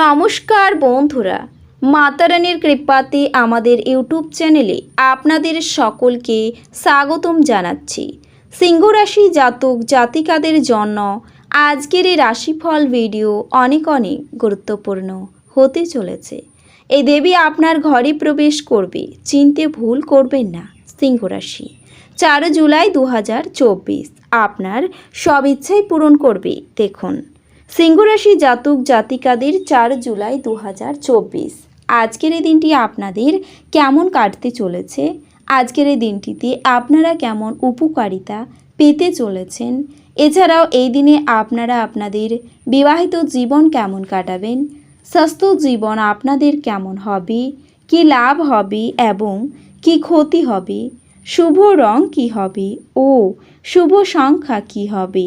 নমস্কার বন্ধুরা, মাতারানির কৃপাতে আমাদের ইউটিউব চ্যানেলে আপনাদের সকলকে স্বাগতম জানাচ্ছি। সিংহরাশি জাতক জাতিকাদের জন্য আজকের এই রাশিফল ভিডিও অনেক অনেক গুরুত্বপূর্ণ হতে চলেছে। এই দেবী আপনার ঘরে প্রবেশ করবে, চিনতে ভুল করবেন না সিংহরাশি। চার জুলাই দু হাজার চব্বিশ, আপনার সব ইচ্ছাই পূরণ করবে, দেখুন। সিংহরাশি জাতক জাতিকাদের চার জুলাই দু হাজার চব্বিশ। আজকের এই দিনটি আপনাদের কেমন কাটতে চলেছে? আজকের এই দিনটিতে আপনারা কেমন উপকারিতা পেতে চলেছেন? এছাড়াও এই দিনে আপনারা আপনাদের বিবাহিত জীবন কেমন কাটাবেন? স্বাস্থ্য জীবন আপনাদের কেমন হবে? কি লাভ হবে এবং কি ক্ষতি হবে? শুভ রং কি হবে ও শুভ সংখ্যা কি হবে?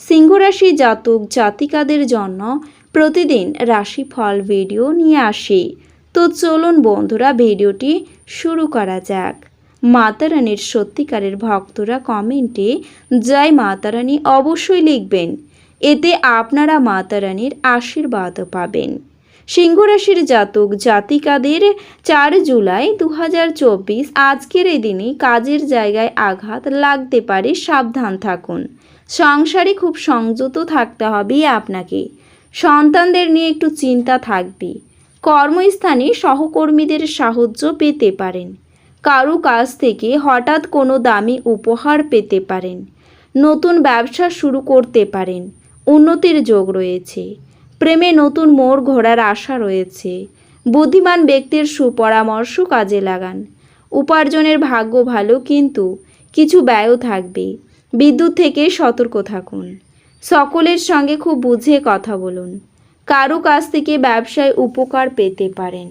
সিংহরাশি জাতক জাতিকাদের জন্য প্রতিদিন রাশিফল ভিডিও নিয়ে আসি। তো চলুন বন্ধুরা, ভিডিওটি শুরু করা যাক। মাতারানির সত্যিকারের ভক্তরা কমেন্টে জয় মাতারানী অবশ্যই লিখবেন। এতে আপনারা মাতারানীর আশীর্বাদও পাবেন। সিংহরাশির জাতক জাতিকাদের চার জুলাই দু হাজার চব্বিশ আজকের এই দিনে কাজের জায়গায় আঘাত লাগতে পারে, সাবধান থাকুন। সংসারে খুব সংযত থাকতে হবে আপনাকে। সন্তানদের নিয়ে একটু চিন্তা থাকবে। কর্মস্থানে সহকর্মীদের সাহায্য পেতে পারেন। কারও কাছ থেকে হঠাৎ কোনো দামি উপহার পেতে পারেন। নতুন ব্যবসা শুরু করতে পারেন। উন্নতির যোগ রয়েছে। প্রেমে নতুন মোড় ঘোরার আশা রয়েছে। বুদ্ধিমান ব্যক্তির সুপরামর্শ কাজে লাগান। উপার্জনের ভাগ্য ভালো, কিন্তু কিছু ব্যয়ও থাকবে। বিদ্যুৎ থেকে সতর্ক থাকুন। সকলের সঙ্গে খুব বুঝে কথা বলুন। কারও কাছ থেকে ব্যবসায় উপকার পেতে পারেন।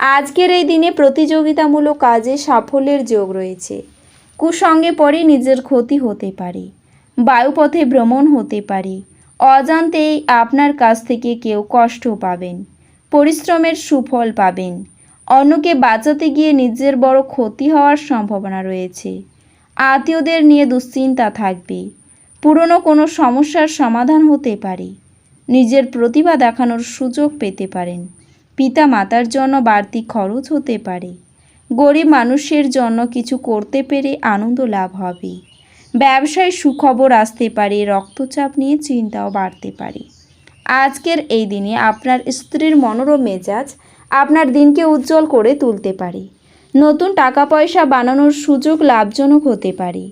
আজকের এই দিনে প্রতিযোগিতামূলক কাজে সাফল্যের যোগ রয়েছে। কুসঙ্গে পরে নিজের ক্ষতি হতে পারে। বায়ুপথে ভ্রমণ হতে পারে। অজান্তেই আপনার কাছ থেকে কেউ কষ্ট পাবেন। পরিশ্রমের সুফল পাবেন। অন্যকে বাঁচাতে গিয়ে নিজের বড় ক্ষতি হওয়ার সম্ভাবনা রয়েছে। আত্মীয়দের নিয়ে দুশ্চিন্তা থাকবে। পুরনো কোনো সমস্যার সমাধান হতে পারে। নিজের প্রতিভা দেখানোর সুযোগ পেতে পারেন। পিতা মাতার জন্য বাড়তি খরচ হতে পারে। গরিব মানুষের জন্য কিছু করতে পেরে আনন্দ লাভ হবে। ব্যবসায় সুখবর আসতে পারে, রক্তচাপ নিয়ে চিন্তাও বাড়তে পারে। আজকের এই দিনে আপনার স্ত্রীর মনোরম মেজাজ আপনার দিনকে উজ্জ্বল করে তুলতে পারে। নতুন টাকা পয়সা বানানোর সুযোগ লাভজনক হতে পারে।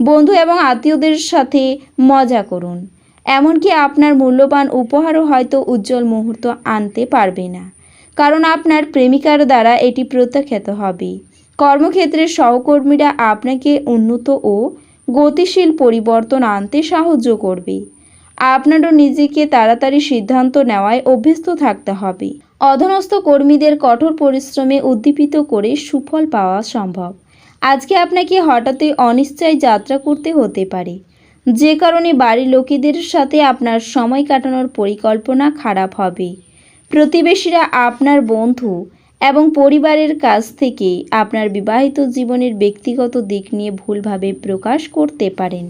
বন্ধু এবং আত্মীয়দের সাথে মজা করুন। এমনকি আপনার মূল্যবান উপহারও হয়তো উজ্জ্বল মুহূর্ত আনতে পারবে না। কারণ আপনার প্রেমিকার দ্বারা এটি প্রত্যাখ্যাত হবে। কর্মক্ষেত্রের সহকর্মীরা আপনাকে উন্নত ও গতিশীল পরিবর্তন আনতে সাহায্য করবে। আপনারও নিজেকে তাড়াতাড়ি সিদ্ধান্ত নেওয়ায় অভ্যস্ত থাকতে হবে। অধনস্থ কর্মীদের কঠোর পরিশ্রমে উদ্দীপিত করে সুফল পাওয়া সম্ভব। আজকে আপনাকে হঠাৎই অনিশ্চয় যাত্রা করতে হতে পারে। যে কারণে বাড়ির লোকেদের সাথে আপনার সময় কাটানোর পরিকল্পনা খারাপ হবে। প্রতিবেশীরা আপনার বন্ধু এবং পরিবারের কাছ থেকে আপনার বিবাহিত জীবনের ব্যক্তিগত দিক নিয়ে ভুলভাবে প্রকাশ করতে পারেন।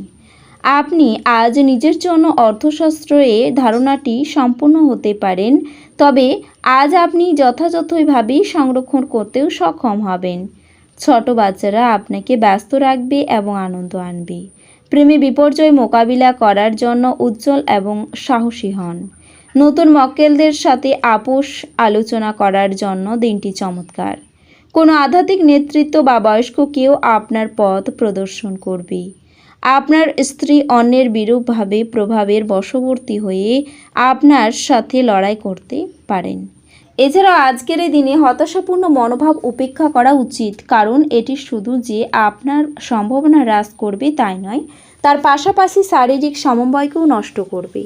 আপনি আজ নিজের জন্য অর্থশাস্ত্রে ধারণাটি সম্পূর্ণ হতে পারেন, তবে আজ আপনি যথাযথভাবেই সংরক্ষণ করতেও সক্ষম হবেন। ছোট বাচ্চারা আপনাকে ব্যস্ত রাখবে এবং আনন্দ আনবে। প্রেমে বিপর্যয় মোকাবিলা করার জন্য উজ্জ্বল এবং সাহসী হন। নতুন মক্কেলদের সাথে আপোষ আলোচনা করার জন্য দিনটি চমৎকার। কোনো আধ্যাত্মিক নেতৃত্ব বা বয়স্ক কেউ আপনার পথ প্রদর্শন করবে। আপনার স্ত্রী অন্যের বিরূপভাবে প্রভাবের বশবর্তী হয়ে আপনার সাথে লড়াই করতে পারেন। এছাড়াও আজকের এই দিনে হতাশাপূর্ণ মনোভাব উপেক্ষা করা উচিত, কারণ এটি শুধু যে আপনার সম্ভাবনা হ্রাস করবে তাই নয়, তার পাশাপাশি শারীরিক সমন্বয়কেও নষ্ট করবে।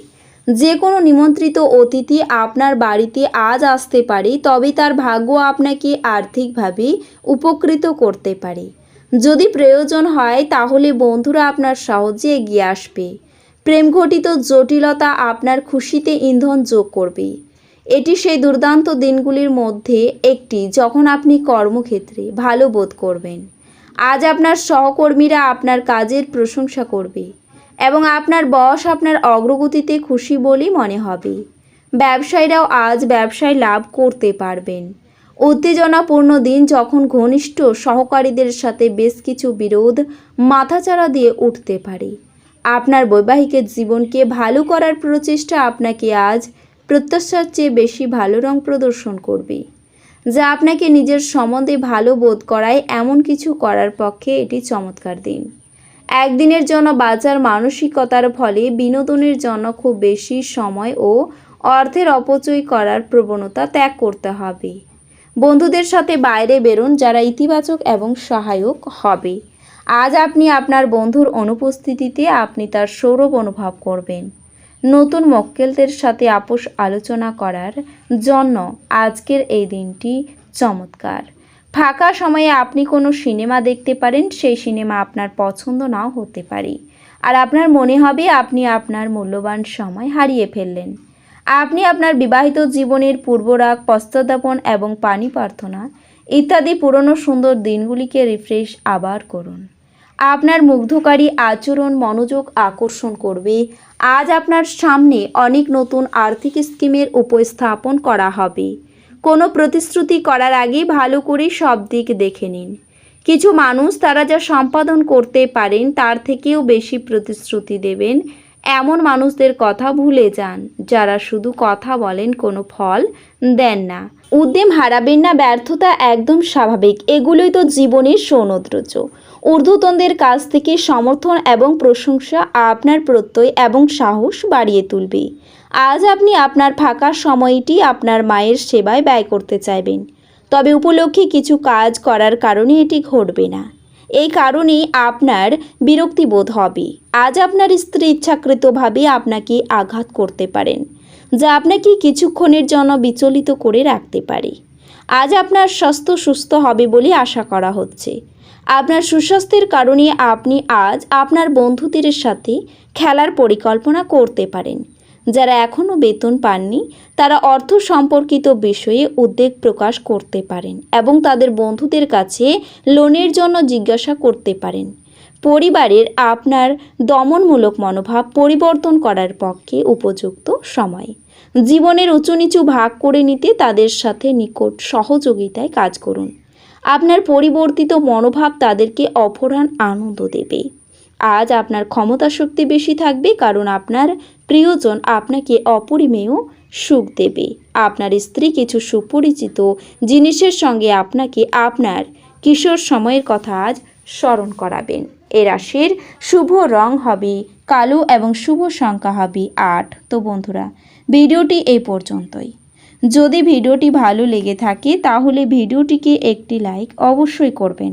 যে কোনো নিমন্ত্রিত অতিথি আপনার বাড়িতে আজ আসতে পারে, তবে তার ভাগ্য আপনাকে আর্থিকভাবে উপকৃত করতে পারে। যদি প্রয়োজন হয়, তাহলে বন্ধুরা আপনার সাহায্যে এগিয়ে আসবে। প্রেম ঘটিত জটিলতা আপনার খুশিতে ইন্ধন যোগ করবে। এটি সেই দুর্দান্ত দিনগুলির মধ্যে একটি যখন আপনি কর্মক্ষেত্রে ভালো বোধ করবেন। আজ আপনার সহকর্মীরা আপনার কাজের প্রশংসা করবে এবং আপনার বস আপনার অগ্রগতিতে খুশি বলেই মনে হবে। ব্যবসায়ীরাও আজ ব্যবসায় লাভ করতে পারবেন। উত্তেজনাপূর্ণ দিন যখন ঘনিষ্ঠ সহকারীদের সাথে বেশ কিছু বিরোধ মাথাচাড়া দিয়ে উঠতে পারে। আপনার বৈবাহিক জীবনকে ভালো করার প্রচেষ্টা আপনাকে আজ প্রত্যাশার চেয়ে বেশি ভালো রং প্রদর্শন করবে। যা আপনাকে নিজের সম্বন্ধে ভালো বোধ করায় এমন কিছু করার পক্ষে এটি চমৎকার দিন। একদিনের জন্য বাজার মানসিকতার ফলে বিনোদনের জন্য খুব বেশি সময় ও অর্থের অপচয় করার প্রবণতা ত্যাগ করতে হবে। বন্ধুদের সাথে বাইরে বেরোন, যারা ইতিবাচক এবং সহায়ক হবে। আজ আপনি আপনার বন্ধুর অনুপস্থিতিতে আপনি তার সৌরভ অনুভব করবেন। নতুন মক্কেলদের সাথে আপোষ আলোচনা করার জন্য আজকের এই দিনটি চমৎকার। ফাঁকা সময়ে আপনি কোনো সিনেমা দেখতে পারেন, সেই সিনেমা আপনার পছন্দ নাও হতে পারে। আর আপনার মনে হবে আপনি আপনার মূল্যবান সময় হারিয়ে ফেললেন। আপনি আপনার বিবাহিত জীবনের পূর্বরাগ পশ্চাদাপন এবং পানি প্রার্থনা ইত্যাদি পুরনো সুন্দর দিনগুলিকে রিফ্রেশ আবার করুন। আপনার মুগ্ধকারী আচরণ, মনোযোগ আকর্ষণ করবে। আজ আপনার সামনে অনেক নতুন আর্থিক স্কিমের উপস্থাপন করা হবে। কোনো প্রতিশ্রুতি করার আগে ভালো করে সব দিক দেখে নিন। কিছু মানুষ তারা যা সম্পাদন করতে পারেন তার থেকেও বেশি প্রতিশ্রুতি দেবেন। এমন মানুষদের কথা ভুলে যান, যারা শুধু কথা বলেন কোনো ফল দেন না। উদ্যম হারাবেন না, ব্যর্থতা একদম স্বাভাবিক। এগুলোই তো জীবনের সৌনদ্রজ ঊর্ধ্বতনদের কাছ থেকে সমর্থন এবং প্রশংসা আপনার প্রত্যয় এবং সাহস বাড়িয়ে তুলবে। আজ আপনি আপনার ফাঁকা সময়টি আপনার মায়ের সেবায় ব্যয় করতে চাইবেন। তবে উপলক্ষে কিছু কাজ করার কারণে এটি ঘটবে না। এই কারণেই আপনার বিরক্তি বোধ হবে। আজ আপনার স্ত্রী ইচ্ছাকৃতভাবে আপনাকে আঘাত করতে পারেন, যা আপনাকে কিছুক্ষণের জন্য বিচলিত করে রাখতে পারে। আজ আপনার স্বাস্থ্য সুস্থ হবে বলে আশা করা হচ্ছে। আপনার সুস্বাস্থ্যের কারণে আপনি আজ আপনার বন্ধুদের সাথে খেলার পরিকল্পনা করতে পারেন। যারা এখনও বেতন পাননি, তারা অর্থ সম্পর্কিত বিষয়ে উদ্বেগ প্রকাশ করতে পারেন এবং তাদের বন্ধুদের কাছে লোনের জন্য জিজ্ঞাসা করতে পারেন। পরিবারের আপনার দমনমূলক মনোভাব পরিবর্তন করার পক্ষে উপযুক্ত সময়। জীবনের উঁচু নিচু ভাগ করে নিতে তাদের সাথে নিকট সহযোগিতায় কাজ করুন। আপনার পরিবর্তিত মনোভাব তাদেরকে অপরাণ আনন্দ দেবে। আজ আপনার ক্ষমতা শক্তি বেশি থাকবে কারণ আপনার প্রিয়জন আপনাকে অপরিমেয় সুখ দেবে। আপনার স্ত্রী কিছু সুপরিচিত জিনিসের সঙ্গে আপনাকে আপনার কিশোর সময়ের কথা আজ স্মরণ করাবেন। এ রাশির শুভ রং হবে কালো এবং শুভ সংখ্যা হবে আট। তো বন্ধুরা, ভিডিওটি এই পর্যন্তই। যদি ভিডিওটি ভালো লেগে থাকে তাহলে ভিডিওটিকে একটি লাইক অবশ্যই করবেন।